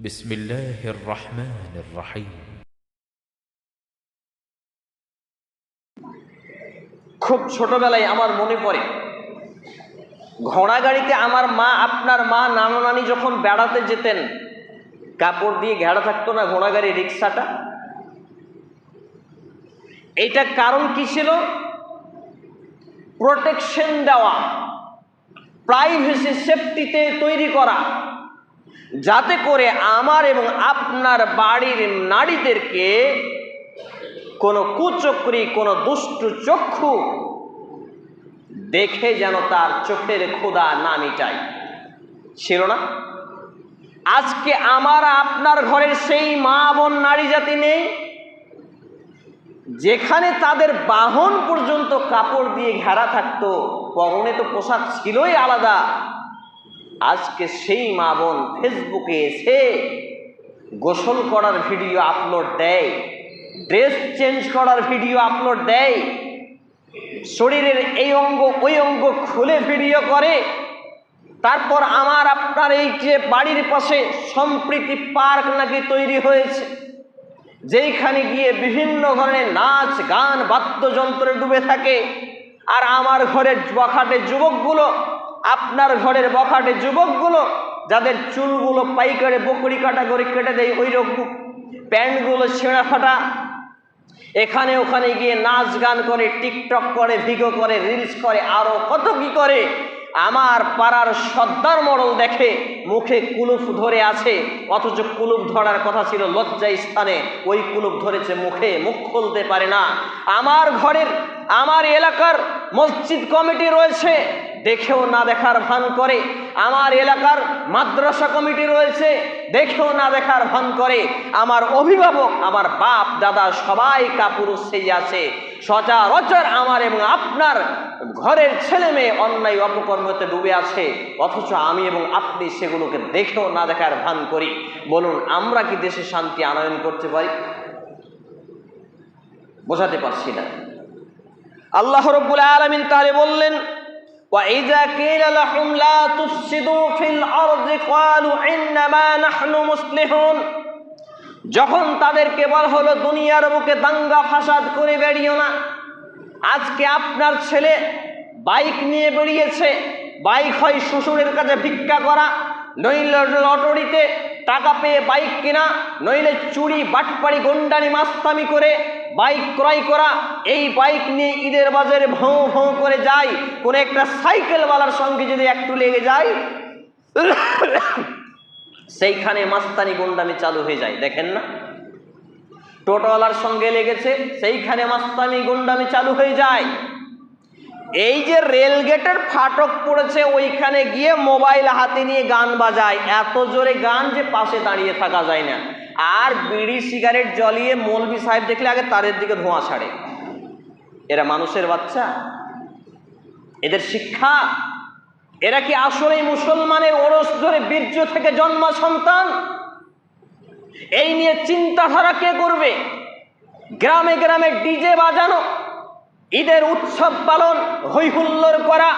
بسم الله الرحمن الرحيم খুব ছোটবেলায় আমার মনে পড়ে ঘোড়া গাড়িতে আমার মা আপনার মা নানা নানি যখন বেড়াতে যেতেন কাপড় দিয়ে ঘেরা থাকতো না ঘোড়া গাড়ি রিক্সাটা এইটা কারণ কি ছিল প্রোটেকশন দেওয়া প্রাইভেসি সেফটিতে তৈরি করা যাতে করে আমার এবং আপনার বাড়ির নারীদেরকে কোনো কুচক্রি, কোনো দুষ্টু চক্ষু দেখে যেন তার চোখের ক্ষুধা না মিটায়। ছিল না? আজকে আমার আপনার ঘরের সেই মা বোন নারী জাতি নেই, যেখানে তাদের বাহন পর্যন্ত কাপড় দিয়ে ঘেরা থাকতো, পরনে তো পোশাক ছিলই আলাদা। আজকে সেই মা বোন ফেসবুকে এসে গোসল করার ভিডিও আপলোড দেয়, ড্রেস চেঞ্জ করার ভিডিও আপলোড দেয়, শরীরের এই অঙ্গ, ওই অঙ্গ খুলে ভিডিও করে, তারপর আমার, আপনার এই যে বাড়ির পাশে সম্প্রীতি পার্ক নাকি তৈরি হয়েছে, যেইখানে গিয়ে বিভিন্ন ধরনের নাচ, গান, বাদ্যযন্ত্রে ডুবে থাকে, আর আমার ঘরের বখাটে যুবকগুলো আপনার ঘরের বখাটে যুবকগুলো, যাদের চুলগুলো পাইকারে বকরি কাটা করে কেটে দেয় ওই রকম প্যান্টগুলো ছেঁড়া ফাটা। এখানে ওখানে গিয়ে নাচ গান করে, টিকটক করে ভিগো করে রিলস করে আরও কত কি করে? আমার পাড়ার সর্দার মডল দেখে মুখে কুলুপ ধরে আছে, অথচ কুলুপ ধরার কথা ছিল লজ্জা স্থানে, ওই কুলুপ ধরেছে মুখে, মুখ খুলতে পারে না। আমার ঘরের, আমার এলাকার মসজিদ কমিটি রয়েছে দেখেও না দেখার ভান করে। আমার এলাকার মাদ্রাসা কমিটি রয়েছে, দেখেও না দেখার ভান করে। আমার অভিভাবক, আমার বাপ, দাদা সবাই কাপুরুষ সেই আছে। সচরাচর আমার এবং আপনার ঘরের ছেলে মেয়ে অন্যায় অপকর্মতে ডুবে আছে। অথচ আমি এবং আপনি সেগুলোকে দেখেও না দেখার ভান করি। বলুন, আমরা কি দেশে শান্তি আনয়ন করতে পারি? বোঝাতে পারছি না। আল্লাহ রব্বুল আলমিন তাহলে বললেন وإذا قيل لهم لا تفسدوا في الأرض قالوا إنما نحن مصلحون যখন তাদেরকে বলা হলো দুনিয়ার বুকে দাঙ্গা ফাসাদ করে বেরিয়েও না আজকে আপনার ছেলে বাইক নিয়ে বেরিয়েছে বাইক হয় শ্বশুরের কাছে ভিক্ষা করা নইলে লটারিতে টাকা পেয়ে বাইক কেনা, নইলে চুরি, বাটপাড়ি গন্ডানি মাস্তামি করে বাইক ক্রয় করা, এই বাইক নিয়ে ঈদের বাজারে ভৌ ভৌ করে যায় কোনো একটা সাইকেলওয়ালার সঙ্গে যদি একটু লেগে যায় সেইখানে মাস্তানি, গুন্ডামি চালু হয়ে যায়। দেখেন না? টোটোওয়ালার সঙ্গে লেগেছে, সেইখানে মাস্তানি, গুন্ডামি চালু হয়ে যায়। এই যে রেলগেটের ফাটক পড়েছে, ওইখানে গিয়ে মোবাইল হাতে নিয়ে গান বাজায়। এত জোরে গান যে পাশে দাঁড়িয়ে থাকা যায় না। আর বিড়ি, সিগারেট জ্বলিয়ে মৌলবি সাহেব দেখলে আগে তাদের দিকে ধোঁয়া ছাড়ে। এরা মানুষের বাচ্চা। এদের শিক্ষা। এরা কি আসলেই মুসলমানের ওরস ধরে বীর্য থেকে জন্মা সন্তান? এই নিয়ে চিন্তাধারা কে করবে? গ্রামে গ্রামে ডিজে বাজানো। ঈদের উৎসব পালন হৈহুল্লোর করা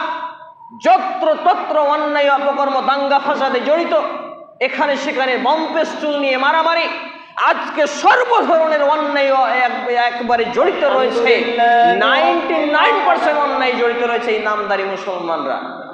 যত্র তত্র অন্যায় অপকর্ম দাঙ্গা ফাসাদে জড়িত এখানে সেখানে বম চুল নিয়ে মারামারি আজকে সর্ব ধরনের অন্যায় এক- একবারে জড়িত রয়েছে। নাইনটি নাইন পার্সেন্ট অন্যায় জড়িত রয়েছে এই নামদারি মুসলমানরা।